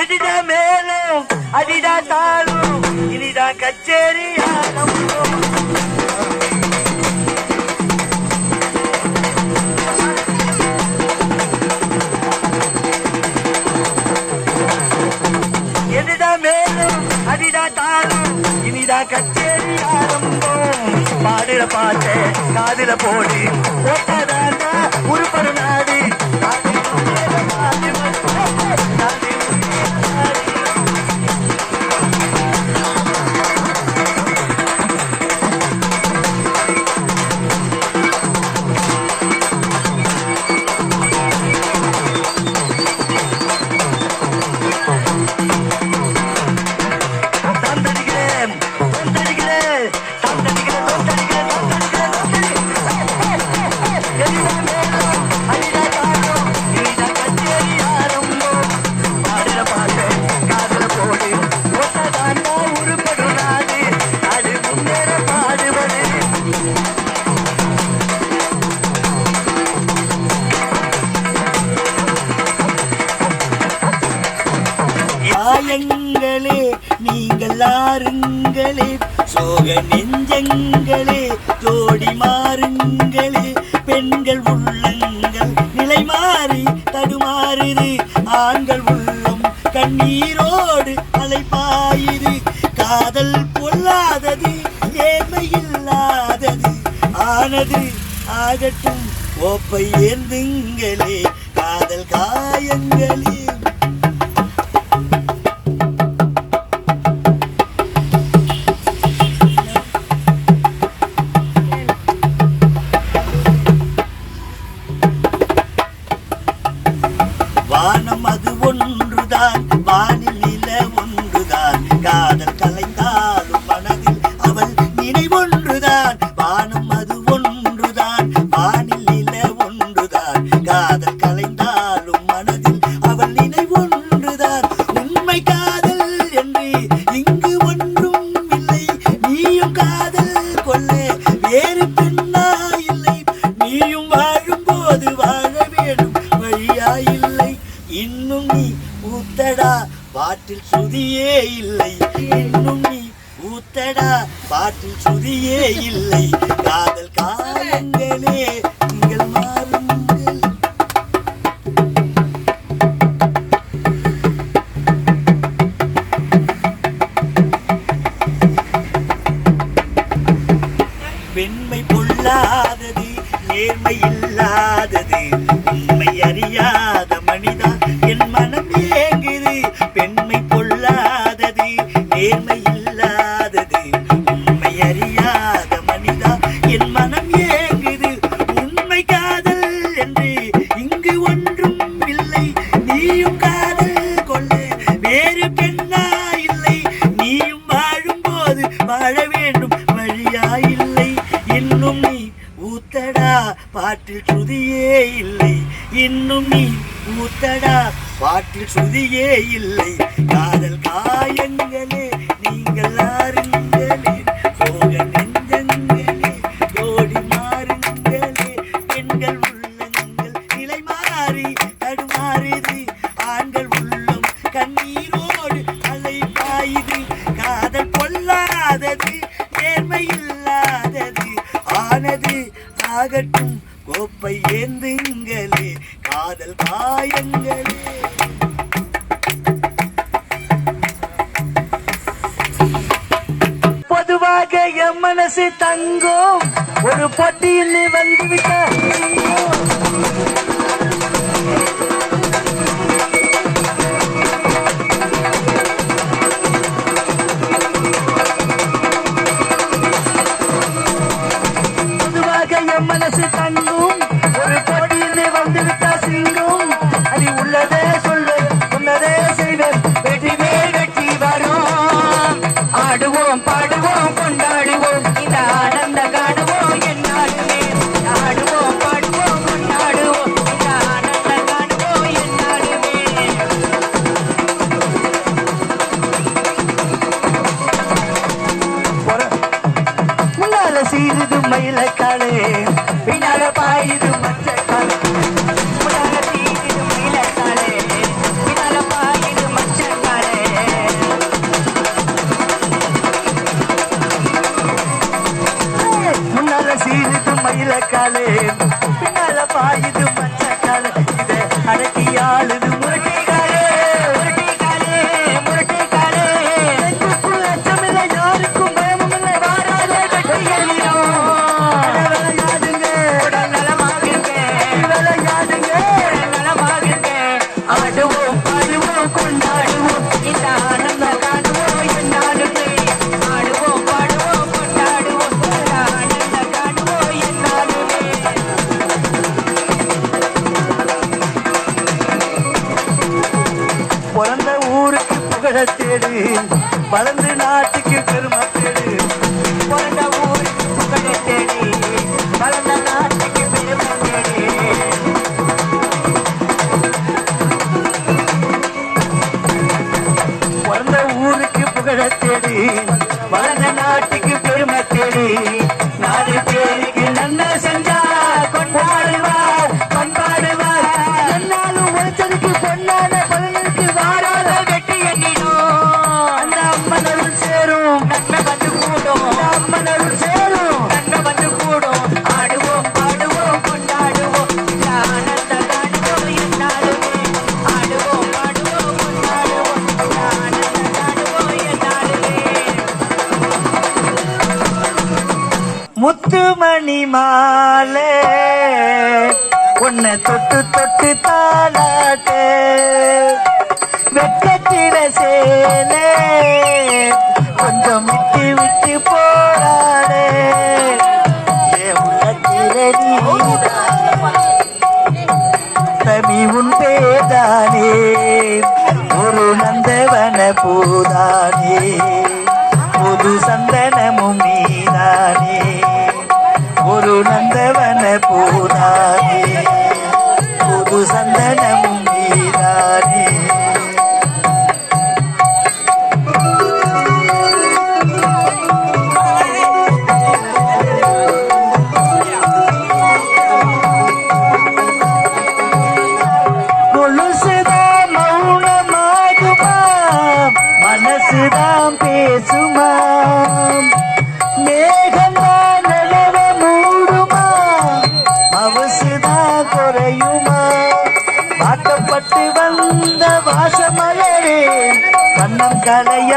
எடிடா மேலும் அடிடா தாழும். இனிடா கச்சேரி ஆரம்பம் மேலும் அடிடா தாழும். இனிடா கச்சேரி ஆரம்பம் பாடுற பாட்டு காதுல போடு. போட்டதாண்டா உருப்படு நாடு. மாறுங்களே ஜோடி மாறுங்களே. பெண்கள் உள்ளங்கள் நிலை மாறி தடுமாறுது. ஆண்கள் உள்ளம் கண்ணீரோடு அலைப்பாயுது. காதல் பொல்லாதது ஏழ்மையில்லாதது ஆனது ஆகட்டும் ஓப்பை ஏந்துங்களே. காதல் காயங்களே. வானம் அது ஒன்றுதான் வானில் நில ஒன்றுதான். காதல் நீ ஊத்தடா. பாட்டில் சுதியே இல்லை. இன்னும் நீ ஊத்தடா. பாட்டில் சுதியே இல்லை. காதல் காலங்களே நீங்கள் மாறுங்கள். பெண்மை பொல்லாதது நேர்மை இல்லாதது. பாட்டில் சுதியே இல்லை. இன்னும் நீ ஊத்தடா பாட்டில் சுதியே இல்லை. காதல் காயங்களே நீங்கள் ஆறுங்களே. போக நெஞ்சங்களே ஓடி மாறுங்களே. பெண்கள் உள்ளங்கள் நிலை மாறி தடுமாறுது. ஆண்கள் உள்ளம் கண்ணீரோடு அலை பாயுது காதல் பொல்லாதது நேர்மை இல்லாதது ஆனது ஆகட்டும் கோப்பை ஏந்துங்களே காதல் காயங்களே. பொதுவாக என் மனசு தங்கும். ஒரு போட்டியில் வந்துவிட்ட பொதுவாக என் மனசு தங்கும். பாயுது மயிலக்காலே பின்னால பாயுது மச்ச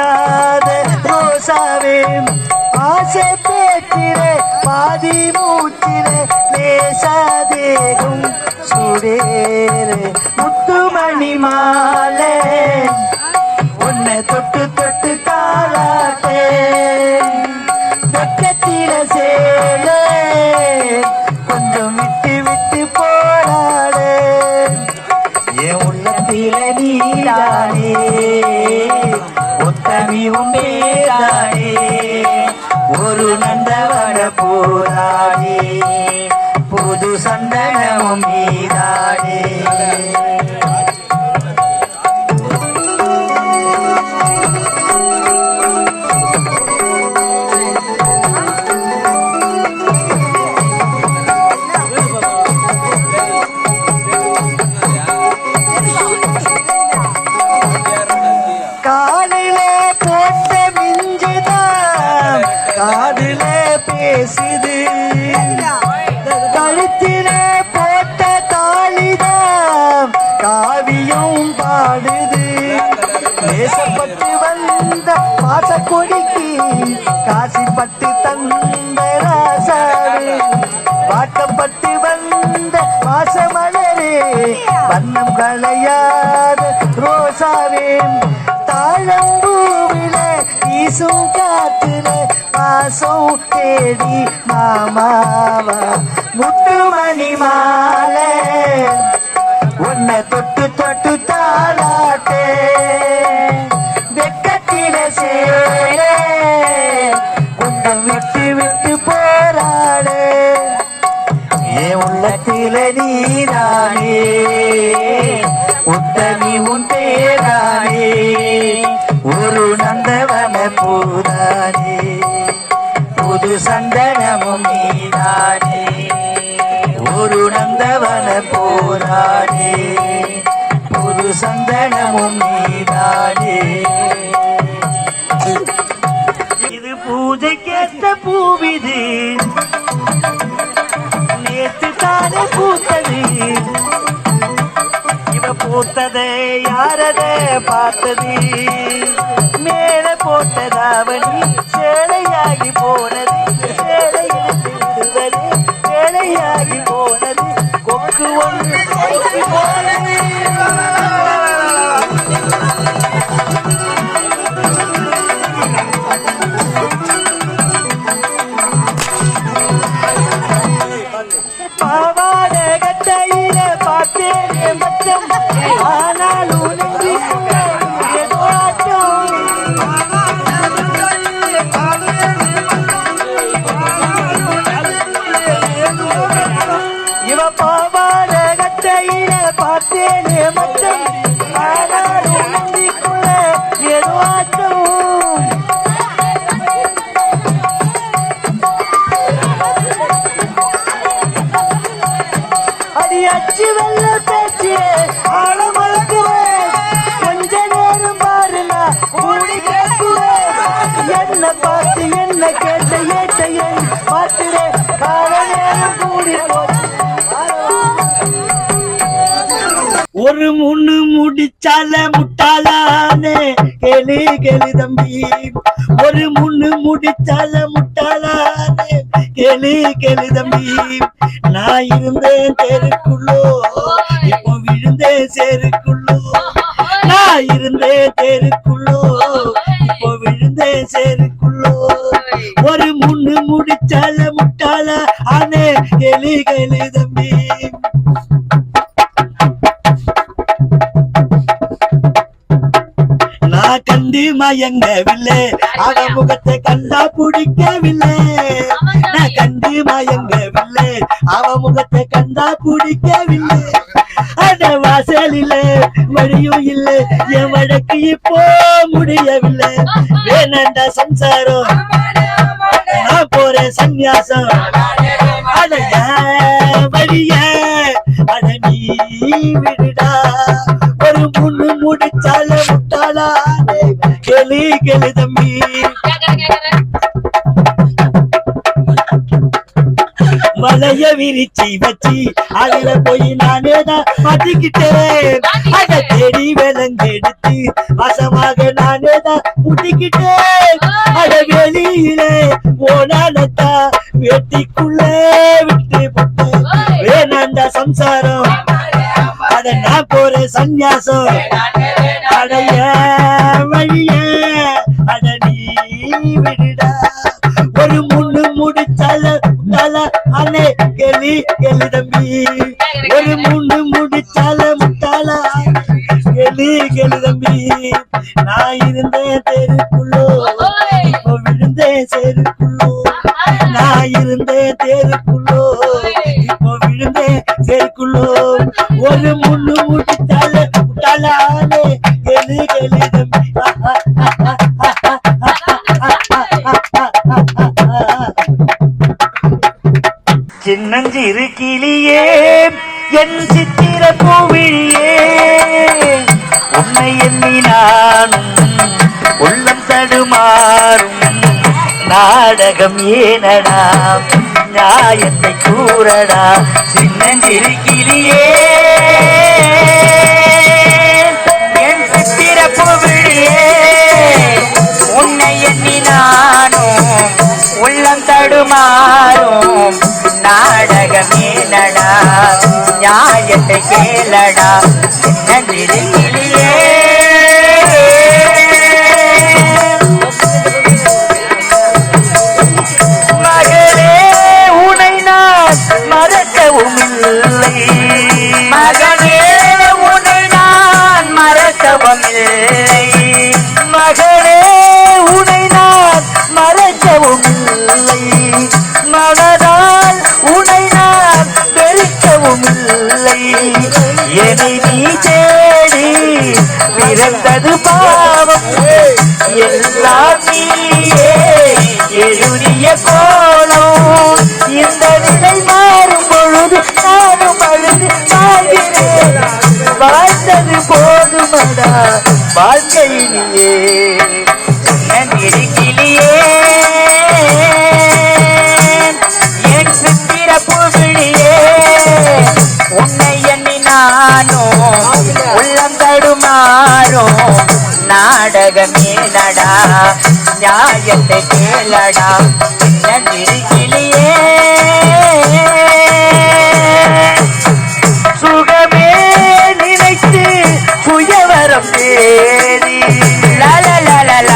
விடாத ரோசாவே. ஆசை பேச்சிலே பாதி மூச்சிலே லேசாதேகும் சுடேரே முத்துமணி மாலை உன்னை தொட்டு சப்தமி உம்பீராணி ஒரு நந்தவன போராணி புது சந்தனமும் மீதானே வேண்டும். தாழம்பூவில வீசும் காத்துல வாசம் தேடி மாமாவா முத்துமணி மாலை. உன்னை தொட்டு தொட்டு தாளாட்டே வெக்கத்தில சேர. உன்னை விட்டு விட்டு போராடு. என் உள்ளத்தில நீரானே உத்தமி உன் பார்த்ததே யாரதே பார்த்தது? மேலே போட்ட தாவணி சேலையாகி போனது சேலை இழுத்து சேலையாகி போனது கொக்கு ஒன்று போனது. ஒரு முன்னு முடிச்சால முட்டாளானே. கேளு கேளு தம்பி. ஒரு முன்னு முடிச்சால முட்டாளானே. கேளு கேளு தம்பி. நான் இருந்தேன் தெருக்குள்ளோ இப்போ விழுந்தேன் சேருக்குள்ளோ. நான் இருந்தேன் தெருக்குள்ளோ இப்போ விழுந்தேன் சேருக்குள்ளோ. ஒரு முன்னு முடிச்சால முட்டாளா ஆனே கேளு கேளு தம்பி. கண்டு மயங்கவில்லை. அவ முகத்தை கண்டா பிடிக்கவில்லை. நான் கண்டு மயங்கவில்லை. அவ முகத்தை கண்டா பிடிக்கவில்லை. அட வாசலில வழியும் இல்லை. என் வழக்கு இப்போ முடியவில்லை. வேணண்டா சம்சாரம் போறேன் சந்நியாசம். அடைய வழிய அட விடுடா. ஒரு முன்னு முடிச்சால முட்டாளா கேளு கேளு தம்பி. மலைய விரிச்சி வச்சி அதுல போய் நானே தான் மாட்டிக்கிட்டேன். அத தேடி விலங்கெடுத்து வசமாக நானே தான் முட்டிக்கிட்டேன். அத வெளியிலே போனானத்தா வெட்டிக்குள்ள விட்டு போட்டேன் வேணாண்டா சம்சாரம். அட நான் போறேன் சந்நியாசம். அடைய வழிய அட நீ விடுடா. ஒரு முன்னு முடிச்சால முட்டால கண்ணே கேள்வி கேள்வி தம்பி. ஒரு முன்னு முடிச்சால முட்டால கேள்வி கேள்வி தம்பி. நான் இருந்தேன் தெருக்குள்ளோ. இப்போ விழுந்தேன் செருக்குள்ளோ. நான் இருந்தேன் தெருக்குள்ளோ. இப்போ விழுந்தேன் செருக்குள்ளோ. ஒரு முன்னு முடிச்சால முட்டாளானே. கேள்வி கேள்வி தம்பி. சின்னஞ்சிறு கிளியே என் சித்திர பூவிழியே உன்னை எண்ணி நானும் உள்ளம் தடுமாறும் நாடகம் ஏனடா நியாயத்தை கூறடா. சின்னஞ்சிறு கிளியே என் சித்திர பூவிழியே உன்னை எண்ணி நானும் உள்ளம் தடுமாறும் நாடகமே நடா. நியாயத்தை கேளடா. சின்ன கிளியே மகளே உனை நான் மறக்கவும் இல்லை. மகனே உனை நான் மறக்கவும் இல்லை. மகளே உனை நான் மறக்கவும் இல்லை. மனதால் என்னை நீ தேடி பிறந்தது பாவம். எல்லாம் நீயே எழுதிய கோலம். இந்த நிலை மாறும் பொழுது நானும் அழுது வாழ்கிறேன். வாழ்ந்தது போதுமடா வாழ்க்கையிலேயே ராகமேலடா நியாயத்தை கேளடா என்ன விரிகிலியே சுகமே நினைத்து புயவரம் தேடி. லல லல.